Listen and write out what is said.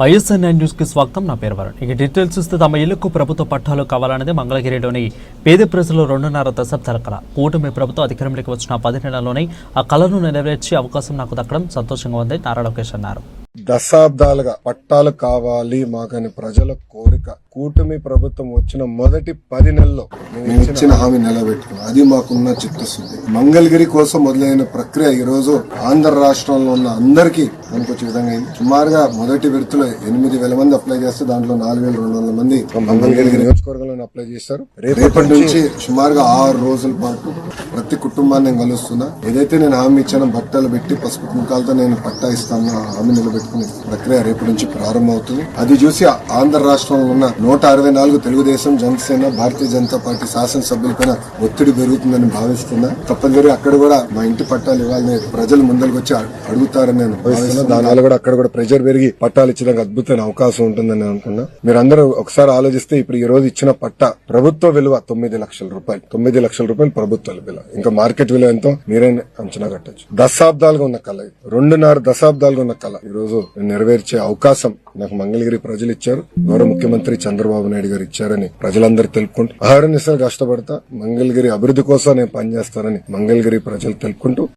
YSR nine న్యూస్కి స్వాగతం. నా పేరు వరుణ్. ఇక డీటెయిల్స్ చూస్తే తమ ఇళ్ళకు ప్రభుత్వ పట్టాలు కావాలన్నది మంగళగిరిలోని పేద ప్రజలు రెండున్నర దశాబ్దాల కళ కూటమి ప్రభుత్వం అధికారంలోకి వచ్చిన పది నెలల్లోనే ఆ కళను నెరవేర్చే అవకాశం నాకు దక్కడం సంతోషంగా ఉంది నారా లోకేష్ అన్నారు. దశాబ్దాలుగా పట్టాలు కావాలి మాకని ప్రజల కోరిక. కూటమి ప్రభుత్వం వచ్చిన మొదటి పది నెలల్లో మేము ఇచ్చిన హామీ నిలబెట్టుకున్నాం. అది మాకున్న చిత్తశుద్ధి. మంగళగిరి కోసం మొదలైన ప్రక్రియ ఈ రోజు ఆంధ్ర రాష్ట్రంలో ఉన్న అందరికీ పనికొచ్చే విధంగా అయింది. సుమారుగా మొదటి విడతలో ఎనిమిది వేల మంది అప్లై చేస్తే దాంట్లో నాలుగు వేల రెండు వందల మంది మంగళగిరి నియోజకవర్గంలో అప్లై చేస్తారు రేపటి నుంచి సుమారుగా ఆరు రోజుల పాటు ప్రతి కుటుంబాన్ని నేను కలుస్తున్నా. ఏదైతే నేను హామీ ఇచ్చానో బట్టలు పెట్టి పసుపు కుంకాలతో నేను పట్టా ఇస్తాను ఆ హామీ నిలబెట్టుకునే ప్రక్రియ రేపటి నుంచి ప్రారంభమవుతుంది. అది చూసి ఆంధ్ర రాష్ట్రంలో ఉన్న నూట అరవై నాలుగు తెలుగుదేశం జనసేన భారతీయ జనతా పార్టీ శాసనసభ్యులపైన ఒత్తిడి పెరుగుతుందని భావిస్తున్నా. తప్పనిసరి అక్కడ కూడా మా ఇంటి పట్టాలు ఇవ్వాలని ప్రజలు ముందరికి వచ్చి అడుగుతారని నేను దానివల్ల కూడా అక్కడ కూడా ప్రెజర్ పెరిగి పట్టాలు ఇచ్చడానికి అద్భుతమైన అవకాశం ఉంటుందని నేను అనుకున్నా. మీరందరూ ఒకసారి ఆలోచిస్తే ఇప్పుడు ఈ రోజు ఇచ్చిన పట్టా ప్రభుత్వ విలువ తొమ్మిది లక్షల రూపాయలు. తొమ్మిది లక్షల రూపాయలు ప్రభుత్వ విలువ. ఇంకా మార్కెట్ విలువ ఎంతో? మీరే అంచనా కట్టొచ్చు. దశాబ్దాలుగా ఉన్న కళ రెండున్నర దశాబ్దాలుగా ఉన్న కళ. ఈ రోజు నెరవేర్చే అవకాశం నాకు మంగళగిరి ప్రజలు ఇచ్చారు. గౌరవ ముఖ్యమంత్రి చంద్రబాబు నాయుడు గారు ఇచ్చారని ప్రజలందరూ తెలుపుకుంటూ. ఆహార కష్టపడతా మంగళగిరి అభివృద్ధి కోసం నేను పనిచేస్తానని మంగళగిరి ప్రజలు తెలుపుకుంటూ